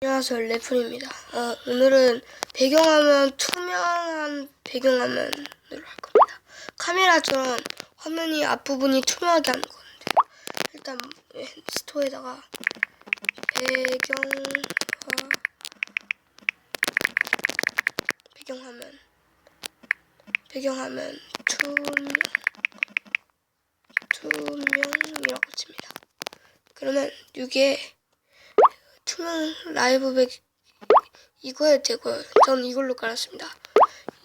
안녕하세요 레플입니다. 어, 오늘은 배경화면 투명한 배경화면으로 할 겁니다. 카메라처럼 화면이 앞부분이 투명하게 하는 건데 일단 스토어에다가 배경화 배경화면 배경화면 투명 투명이라고 칩니다. 그러면 이게 투명 라이브 백 이거에 되고요. 전 이걸로 깔았습니다.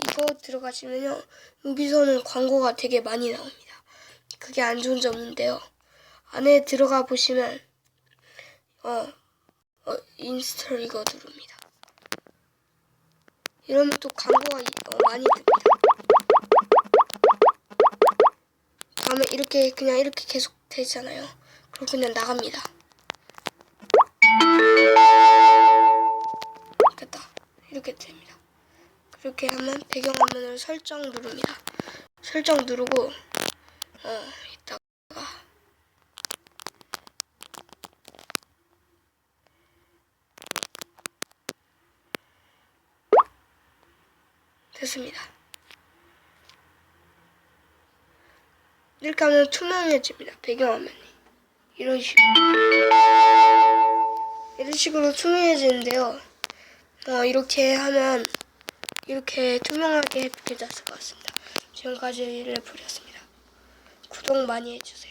이거 들어가시면요. 여기서는 광고가 되게 많이 나옵니다. 그게 안 좋은 점인데요. 안에 들어가 보시면 어, 어 인스톨 이거 누릅니다. 이러면 또 광고가 이- 어, 많이 뜹니다. 다음에 이렇게 그냥 이렇게 계속 되잖아요. 그럼 그냥 나갑니다. 됐다. 이렇게 됩니다. 그렇게 하면 배경화면을 설정 누릅니다. 설정 누르고 어 이따가 됐습니다. 이렇게 하면 투명해집니다. 배경화면이 이런 식으로 이런 식으로 투명해지는데요. 어, 이렇게 하면 이렇게 투명하게 괜찮을 것 같습니다. 지금까지 레플이었습니다. 구독 많이 해주세요.